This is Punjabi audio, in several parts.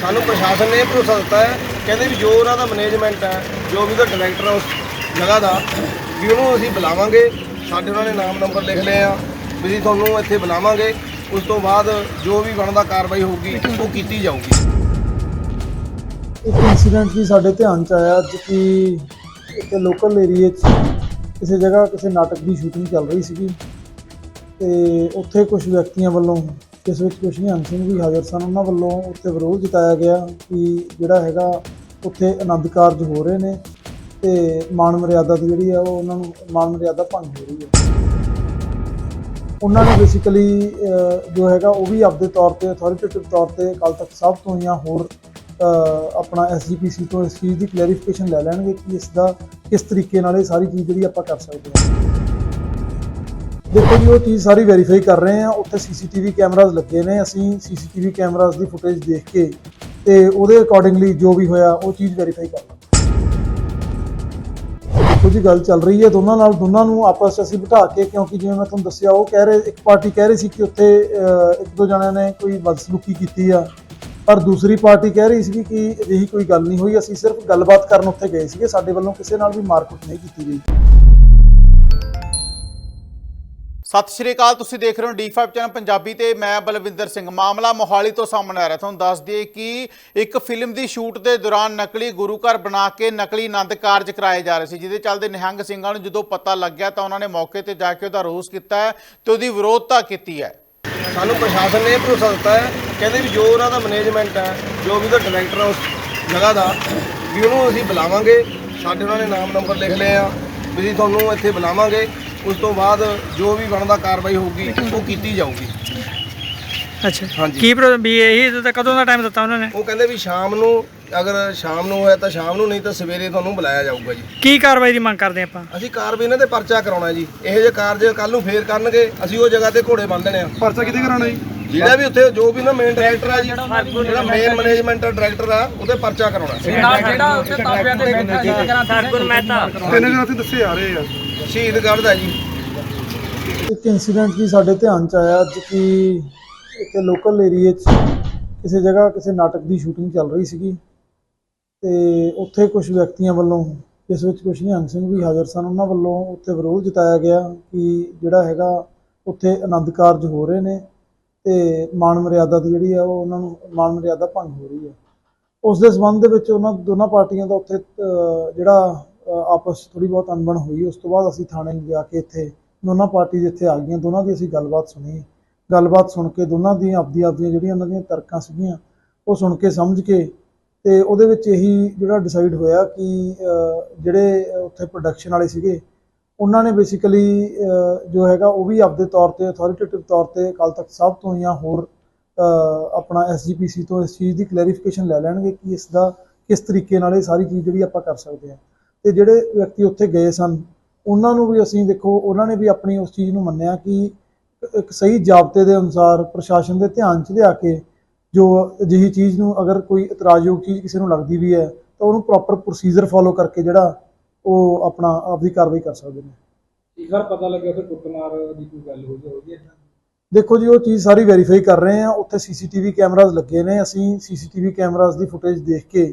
ਸਾਨੂੰ ਪ੍ਰਸ਼ਾਸਨ ਨੇ ਇਹ ਭਰੋਸਾ ਦਿੱਤਾ ਹੈ, ਕਹਿੰਦੇ ਵੀ ਜੋ ਉਹਨਾਂ ਦਾ ਮੈਨੇਜਮੈਂਟ ਹੈ, ਜੋ ਵੀ ਉਹਦਾ ਡਾਇਰੈਕਟਰ ਹੈ ਉਸ ਜਗ੍ਹਾ ਦਾ, ਵੀ ਉਹਨੂੰ ਅਸੀਂ ਬੁਲਾਵਾਂਗੇ, ਸਾਡੇ ਉਹਨਾਂ ਨੇ ਨਾਮ ਨੰਬਰ ਲਿਖ ਲਏ ਆ, ਵੀ ਅਸੀਂ ਤੁਹਾਨੂੰ ਇੱਥੇ ਬੁਲਾਵਾਂਗੇ, ਉਸ ਤੋਂ ਬਾਅਦ ਜੋ ਵੀ ਬਣਦਾ ਕਾਰਵਾਈ ਹੋਊਗੀ, ਉਹ ਕੀਤੀ ਜਾਊਗੀ। ਇੱਕ ਇਨਸੀਡੈਂਟ ਵੀ ਸਾਡੇ ਧਿਆਨ ਚ ਆਇਆ, ਅੱਜ ਇੱਕ ਲੋਕਲ ਏਰੀਏ 'ਚ ਕਿਸੇ ਜਗ੍ਹਾ ਕਿਸੇ ਨਾਟਕ ਦੀ ਸ਼ੂਟਿੰਗ ਚੱਲ ਰਹੀ ਸੀਗੀ, ਤੇ ਉੱਥੇ ਕੁਝ ਵਿਅਕਤੀਆਂ ਵੱਲੋਂ ਜਿਸ ਵਿੱਚ ਕੁਝ ਨਿਹੰਗ ਸਿੰਘ ਵੀ ਹਾਜ਼ਰ ਸਨ। ਉਹਨਾਂ ਵੱਲੋਂ ਉੱਥੇ ਵਿਰੋਧ ਜਤਾਇਆ ਗਿਆ ਕਿ ਜਿਹੜਾ ਹੈਗਾ ਉੱਥੇ ਆਨੰਦ ਕਾਰਜ ਹੋ ਰਹੇ ਨੇ ਤੇ ਮਾਨ ਮਰਿਆਦਾ ਦੀ ਜਿਹੜੀ ਆ ਉਹ ਉਹਨਾਂ ਨੂੰ ਮਾਨ ਮਰਿਆਦਾ ਭੰਗ ਹੋ ਰਹੀ ਹੈ। ਉਹਨਾਂ ਨੇ ਬੇਸਿਕਲੀ ਜੋ ਹੈਗਾ ਉਹ ਵੀ ਆਪਦੇ ਤੌਰ ਤੇ ਅਥਾਰਟੇਟਿਵ ਤੌਰ ਤੇ ਕੱਲ ਤੱਕ ਸਭ ਤੋਂ ਜਾਂ ਹੋਰ ਅ, ਆਪਣਾ ਐਸਜੀਪੀਸੀ ਤੋਂ ਇਸ ਚੀਜ਼ ਦੀ ਕਲੈਰੀਫਿਕੇਸ਼ਨ ਲੈ ਲੈਣਗੇ ਕਿ ਇਸ ਦਾ ਕਿਸ ਤਰੀਕੇ ਨਾਲ ਇਹ ਸਾਰੀ ਚੀਜ਼ ਜਿਹੜੀ ਆਪਾਂ ਕਰ ਸਕਦੇ ਹਾਂ। ਦੇਖੋ ਜੀ, ਉਹ ਚੀਜ਼ ਸਾਰੀ ਵੈਰੀਫਾਈ ਕਰ ਰਹੇ ਆ ਉੱਥੇ ਸੀਸੀਟੀਵੀ ਕੈਮਰਾਜ਼ ਲੱਗੇ ਨੇ। ਅਸੀਂ ਸੀਸੀਟੀਵੀ ਕੈਮਰਾਜ਼ ਦੀ ਫੁਟੇਜ ਦੇਖ ਕੇ ਤੇ ਉਹਦੇ ਅਕੋਰਡਿੰਗਲੀ ਜੋ ਵੀ ਹੋਇਆ, ਉਹ ਚੀਜ਼ ਵੈਰੀਫਾਈ ਕਰ ਲਾਂਗੇ ਕੁਝ ਗੱਲ ਚੱਲ ਰਹੀ ਹੈ। ਦੋਨਾਂ ਨਾਲ, ਦੋਨਾਂ ਨੂੰ ਆਪਸ 'ਚ ਅਸੀਂ ਬਿਠਾ ਕੇ, ਕਿਉਂਕਿ ਜਿਵੇਂ ਮੈਂ ਤੁਹਾਨੂੰ ਦੱਸਿਆ, ਉਹ ਕਹਿ ਰਹੇ, ਇੱਕ ਪਾਰਟੀ ਕਹਿ ਰਹੀ ਸੀ ਕਿ ਉੱਥੇ ਇੱਕ ਦੋ ਜਣਿਆਂ ਨੇ ਕੋਈ ਬਦਸਲੂਕੀ ਕੀਤੀ ਆ। ਪਰ ਦੂਸਰੀ ਪਾਰਟੀ ਕਹਿ ਰਹੀ ਸੀ ਕਿ ਅਜਿਹੀ ਕੋਈ ਗੱਲ ਨਹੀਂ ਹੋਈ। ਅਸੀਂ ਸਿਰਫ ਗੱਲਬਾਤ ਕਰਨ ਉੱਥੇ ਗਏ ਸੀਗੇ। ਸਾਡੇ ਵੱਲੋਂ ਕਿਸੇ ਨਾਲ ਵੀ ਮਾਰਕੁੱਟ ਨਹੀਂ ਕੀਤੀ ਗਈ। ਸਤਿ ਸ਼੍ਰੀ ਅਕਾਲ, ਤੁਸੀਂ ਦੇਖ ਰਹੇ ਹੋ D5 ਚੈਨਲ ਪੰਜਾਬੀ ਤੇ ਮੈਂ ਬਲਵਿੰਦਰ ਸਿੰਘ। ਮਾਮਲਾ ਮੋਹਾਲੀ ਤੋਂ ਸਾਹਮਣੇ ਆ ਰਿਹਾ, ਤੁਹਾਨੂੰ ਦੱਸ ਦਈਏ ਕਿ ਇੱਕ ਫਿਲਮ ਦੀ ਸ਼ੂਟ ਦੇ ਦੌਰਾਨ ਨਕਲੀ ਗੁਰੂ ਘਰ ਬਣਾ ਕੇ ਨਕਲੀ ਆਨੰਦ ਕਾਰਜ ਕਰਾਏ ਜਾ ਰਹੇ ਸੀ, ਜਿਹਦੇ ਚੱਲਦੇ ਨਿਹੰਗ ਸਿੰਘਾਂ ਨੂੰ ਜਦੋਂ ਪਤਾ ਲੱਗਿਆ ਤਾਂ ਉਹਨਾਂ ਨੇ ਮੌਕੇ ਤੇ ਜਾ ਕੇ ਉਹਦਾ ਰੋਸ ਕੀਤਾ ਹੈ ਤੇ ਉਹਦੀ ਵਿਰੋਧਤਾ ਕੀਤੀ ਹੈ। ਸਾਨੂੰ ਪ੍ਰਸ਼ਾਸਨ ਨੇ ਇਹ ਭਰੋਸਾ ਦਿੱਤਾ ਹੈ, ਕਹਿੰਦੇ ਵੀ ਜੋ ਉਹਨਾਂ ਦਾ ਮੈਨੇਜਮੈਂਟ ਹੈ, ਜੋ ਵੀ ਉਹਦਾ ਡਾਇਰੈਕਟਰ ਹੈ ਉਸ ਜਗ੍ਹਾ ਦਾ, ਵੀ ਉਹਨੂੰ ਅਸੀਂ ਬੁਲਾਵਾਂਗੇ, ਸਾਡੇ ਉਹਨਾਂ ਨੇ ਨਾਮ ਨੰਬਰ ਲਿਖ ਲਏ ਆ ਵੀ ਅਸੀਂ ਤੁਹਾਨੂੰ ਇੱਥੇ ਬੁਲਾਵਾਂਗੇ। ਉਸ ਤੋਂ ਬਾਅਦ ਜੋ ਵੀ ਬਣਦਾ ਕਾਰਵਾਈ ਹੋਊਗੀ ਉਹ ਕੀਤੀ ਜਾਊਗੀ। ਅੱਛਾ। ਹਾਂਜੀ। ਕੀ ਪ੍ਰੋ- ਵੀ ਇਹੀ ਤਾਂ ਕਦੋਂ ਦਾ ਟਾਈਮ ਦਿੱਤਾ ਉਹਨਾਂ ਨੇ? ਉਹ ਕਹਿੰਦੇ ਵੀ ਸ਼ਾਮ ਨੂੰ ਅਗਰ ਸ਼ਾਮ ਨੂੰ ਹੋਇਆ ਤਾਂ ਸ਼ਾਮ ਨੂੰ ਨਹੀਂ ਤਾਂ ਸਵੇਰੇ ਤੁਹਾਨੂੰ ਬੁਲਾਇਆ ਜਾਊਗਾ ਜੀ। ਕੀ ਕਾਰਵਾਈ ਦੀ ਮੰਗ ਕਰਦੇ ਆਪਾਂ? ਅਸੀਂ ਕਾਰਵਾਈ ਇਹਨਾਂ ਤੇ ਪਰਚਾ ਕਰਾਉਣਾ ਜੀ। ਇਹੋ ਜਿਹੇ ਕਾਰਜ ਕੱਲ ਨੂੰ ਫੇਰ ਕਰਨਗੇ ਅਸੀਂ ਉਹ ਜਗ੍ਹਾ ਤੇ ਘੋੜੇ ਬੰਨ ਦੇਣੇ ਆ। ਪਰਚਾ ਕਿਤੇ ਕਰਾਉਣਾ ਜੀ? ਜਿਹੜਾ ਵੀ ਉੱਥੇ ਜੋ ਵੀ ਨਾ ਮੇਨ ਡਾਇਰੈਕਟਰ ਆ ਜੀ ਜਿਹੜਾ ਮੇਨ ਮੈਨੇਜਮੈਂਟ ਡਾਇਰੈਕਟਰ ਆ ਉਹਦੇ ਪਰਚਾ ਕਰਾਉਣਾ। ਤਿੰਨ ਦਿਨਾਂ ਤੋਂ ਦੱਸੇ ਆ ਰਹੇ ਆ। ਸ਼ਹੀਦਗੜ੍ਹ ਦਾ ਜੀ। ਇੱਕ ਇਨਸੀਡੈਂਟ ਵੀ ਸਾਡੇ ਧਿਆਨ ਚ ਆਇਆ, ਅੱਜ ਕਿ ਇੱਥੇ ਲੋਕਲ ਏਰੀਏ 'ਚ ਕਿਸੇ ਜਗ੍ਹਾ ਕਿਸੇ ਨਾਟਕ ਦੀ ਸ਼ੂਟਿੰਗ ਚੱਲ ਰਹੀ ਸੀਗੀ ਤੇ ਉੱਥੇ ਕੁਝ ਵਿਅਕਤੀਆਂ ਵੱਲੋਂ, ਜਿਸ ਵਿੱਚ ਕੁਝ ਨਿਹੰਗ ਸਿੰਘ ਵੀ ਹਾਜ਼ਰ ਸਨ, ਉਹਨਾਂ ਵੱਲੋਂ ਉੱਥੇ ਵਿਰੋਧ ਜਤਾਇਆ ਗਿਆ ਕਿ ਜਿਹੜਾ ਹੈਗਾ ਉੱਥੇ ਆਨੰਦ ਕਾਰਜ ਹੋ ਰਹੇ ਨੇ ਤੇ ਮਾਨ ਮਰਿਆਦਾ ਦੀ ਜਿਹੜੀ ਆ ਉਹ ਉਹਨਾਂ ਨੂੰ ਮਾਨ ਮਰਿਆਦਾ ਭੰਗ ਹੋ ਰਹੀ ਹੈ ਉਸ ਦੇ ਸੰਬੰਧ ਦੇ ਵਿੱਚ ਉਹਨਾਂ ਦੋਨਾਂ ਪਾਰਟੀਆਂ ਦਾ ਉੱਥੇ ਜਿਹੜਾ ਆਪਸ ਥੋੜੀ ਬਹੁਤ ਅਣਬਣ ਹੋਈ। ਉਸ ਤੋਂ ਬਾਅਦ ਅਸੀਂ ਥਾਣੇ ਜਾ ਕੇ ਇੱਥੇ ਦੋਨਾਂ ਪਾਰਟੀ ਇੱਥੇ ਆ ਗਈਆਂ ਦੋਨਾਂ ਦੀ ਅਸੀਂ ਗੱਲਬਾਤ ਸੁਣੀ। ਗੱਲਬਾਤ ਸੁਣ ਕੇ ਦੋਨਾਂ ਦੀਆਂ ਆਪਦੀ ਆਪਦੀਆਂ ਜਿਹੜੀਆਂ ਉਹਨਾਂ ਦੀਆਂ ਤਰਕਾਂ ਸੀਗੀਆਂ ਉਹ ਸੁਣ ਕੇ ਸਮਝ ਕੇ ਤੇ ਉਹਦੇ ਵਿੱਚ ਇਹੀ ਜਿਹੜਾ ਡਿਸਾਈਡ ਹੋਇਆ ਕਿ ਜਿਹੜੇ ਉੱਥੇ ਪ੍ਰੋਡਕਸ਼ਨ ਵਾਲੇ ਸੀਗੇ ਉਹਨਾਂ ਨੇ ਬੇਸਿਕਲੀ ਜੋ ਹੈਗਾ ਉਹ ਵੀ ਆਪਦੇ ਤੌਰ ਤੇ ਅਥਾਰਟੇਟਿਵ ਤੌਰ ਤੇ ਕੱਲ ਤੱਕ ਸਭ ਤੋਂ ਜਾਂ ਹੋਰ ਅਹ, ਆਪਣਾ ਐਸਜੀਪੀਸੀ ਤੋਂ ਇਸ ਚੀਜ਼ ਦੀ ਕਲੈਰੀਫਿਕੇਸ਼ਨ ਲੈ ਲੈਣਗੇ ਕਿ ਇਸ ਦਾ ਕਿਸ ਤਰੀਕੇ ਨਾਲ ਇਹ ਸਾਰੀ ਚੀਜ਼ ਜਿਹੜੀ ਆਪਾਂ ਕਰ ਸਕਦੇ ਹਾਂ। ਤੇ ਜਿਹੜੇ ਵਿਅਕਤੀ ਉੱਥੇ ਗਏ ਸਨ ਉਹਨਾਂ ਨੂੰ ਵੀ ਅਸੀਂ ਦੇਖੋ ਉਹਨਾਂ ਨੇ ਵੀ ਆਪਣੀ ਉਸ ਚੀਜ਼ ਨੂੰ ਮੰਨਿਆ ਕਿ ਇੱਕ ਸਹੀ ਜਾਬਤੇ ਦੇ ਅਨੁਸਾਰ ਪ੍ਰਸ਼ਾਸਨ ਦੇ ਧਿਆਨ 'ਚ ਲਿਆ ਕੇ ਜੋ ਅਜਿਹੀ ਚੀਜ਼ ਨੂੰ ਅਗਰ ਕੋਈ ਇਤਰਾਜ਼ਯੋਗ ਚੀਜ਼ ਕਿਸੇ ਨੂੰ ਲੱਗਦੀ ਵੀ ਹੈ ਤਾਂ ਉਹਨੂੰ ਪ੍ਰੋਪਰ ਪ੍ਰੋਸੀਜਰ ਫੋਲੋ ਕਰਕੇ ਜਿਹੜਾ ਉਹ ਆਪਣਾ ਆਪਦੀ ਕਾਰਵਾਈ ਕਰ ਸਕਦੇ ਨੇ। ਇੱਕ ਵਾਰ ਪਤਾ ਲੱਗਿਆ ਫਿਰ ਕੁੱਟਮਾਰ ਦੀ ਕੋਈ ਗੱਲ ਹੋਈ ਹੋਈ ਹੈ ਦੇਖੋ ਜੀ ਉਹ ਚੀਜ਼ ਸਾਰੀ ਵੈਰੀਫਾਈ ਕਰ ਰਹੇ ਆ ਉੱਥੇ ਸੀਸੀਟੀਵੀ ਕੈਮਰਾਜ਼ ਲੱਗੇ ਨੇ ਅਸੀਂ ਸੀਸੀਟੀਵੀ ਕੈਮਰਾਜ਼ ਦੀ ਫੁਟੇਜ ਦੇਖ ਕੇ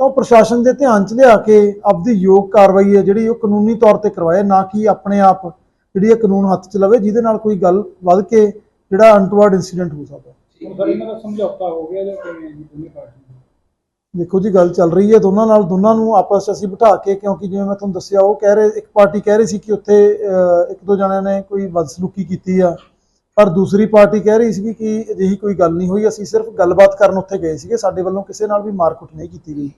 ਤਾਂ ਉਹ ਪ੍ਰਸ਼ਾਸਨ ਦੇ ਧਿਆਨ 'ਚ ਲਿਆ ਕੇ ਆਪਦੀ ਯੋਗ ਕਾਰਵਾਈ ਹੈ ਜਿਹੜੀ ਉਹ ਕਾਨੂੰਨੀ ਤੌਰ ਤੇ ਕਰਵਾਏ ਨਾ ਕਿ ਆਪਣੇ ਆਪ ਜਿਹੜੀ ਇਹ ਕਾਨੂੰਨ ਹੱਥ 'ਚ ਲਵੇ ਜਿਹਦੇ ਨਾਲ ਕੋਈ ਗੱਲ ਵੱਧ ਕੇ ਜਿਹੜਾ ਅਨਟਵਰਡ ਇਨਸੀਡੈਂਟ ਹੋ ਸਕਦਾ। ਦੇਖੋ ਜੀ ਗੱਲ ਚੱਲ ਰਹੀ ਹੈ ਦੋਨਾਂ ਨਾਲ ਦੋਨਾਂ ਨੂੰ ਆਪਸ ਅਸੀਂ ਬਿਠਾ ਕੇ ਕਿਉਂਕਿ ਜਿਵੇਂ ਮੈਂ ਤੁਹਾਨੂੰ ਦੱਸਿਆ ਉਹ ਕਹਿ ਰਹੇ ਇੱਕ ਪਾਰਟੀ ਕਹਿ ਰਹੀ ਸੀ ਕਿ ਉੱਥੇ ਇੱਕ ਦੋ ਜਣਿਆਂ ਨੇ ਕੋਈ ਬਦਸਲੂਕੀ ਕੀਤੀ ਆ ਪਰ ਦੂਸਰੀ ਪਾਰਟੀ ਕਹਿ ਰਹੀ ਸੀ ਕਿ ਅਜਿਹੀ ਕੋਈ ਗੱਲ ਨਹੀਂ ਹੋਈ ਅਸੀਂ ਸਿਰਫ ਗੱਲਬਾਤ ਕਰਨ ਉੱਥੇ ਗਏ ਸੀਗੇ ਸਾਡੇ ਵੱਲੋਂ ਕਿਸੇ ਨਾਲ ਵੀ ਮਾਰਕੁੱਟ ਨਹੀਂ ਕੀਤੀ ਗਈ।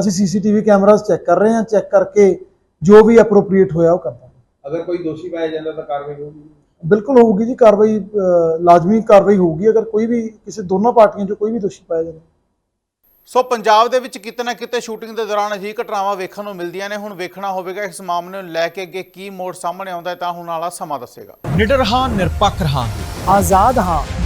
ਅਸੀਂ ਸੀਸੀਟੀਵੀ ਕੈਮਰਾਜ਼ ਚੈੱਕ ਕਰ ਰਹੇ ਹਾਂ ਚੈੱਕ ਕਰਕੇ ਜੋ ਵੀ ਐਪਰੋਪ੍ਰੀਏਟ ਹੋਇਆ ਉਹ ਕਰਦਾਂਗੇ। ਅਗਰ ਕੋਈ ਦੋਸ਼ੀ ਪਾਇਆ ਜਾਂਦਾ ਤਾਂ ਕਾਰਵਾਈ ਹੋਊਗੀ? ਬਿਲਕੁਲ ਹੋਊਗੀ ਜੀ ਕਾਰਵਾਈ ਅਹ, ਲਾਜ਼ਮੀ ਕਾਰਵਾਈ ਹੋਊਗੀ ਅਗਰ ਕੋਈ ਵੀ ਕਿਸੇ ਦੋਨੋਂ ਪਾਰਟੀਆਂ 'ਚੋਂ ਕੋਈ ਵੀ ਦੋਸ਼ੀ ਪਾਇਆ ਜਾਂਦਾ। ਸੋ ਪੰਜਾਬ ਦੇ ਵਿੱਚ ਕਿਤੇ ਨਾ ਕਿਤੇ ਸ਼ੂਟਿੰਗ ਦੇ ਦੌਰਾਨ ਅਜਿਹੀ ਘਟਨਾਵਾਂ ਵੇਖਣ ਨੂੰ ਮਿਲਦੀਆਂ ਨੇ। ਹੁਣ ਵੇਖਣਾ ਹੋਵੇਗਾ ਇਸ ਮਾਮਲੇ ਨੂੰ ਲੈ ਕੇ ਅੱਗੇ ਕੀ ਮੋੜ ਸਾਹਮਣੇ ਆਉਂਦਾ ਹੈ ਤਾਂ ਹੁਣ ਵਾਲਾ ਸਮਾਂ ਦੱਸੇਗਾ। ਨਿਡਰ ਹਾਂ ਨਿਰਪੱਖ ਰਹਾਂਗੇ। ਆਜ਼ਾਦ ਹਾਂ।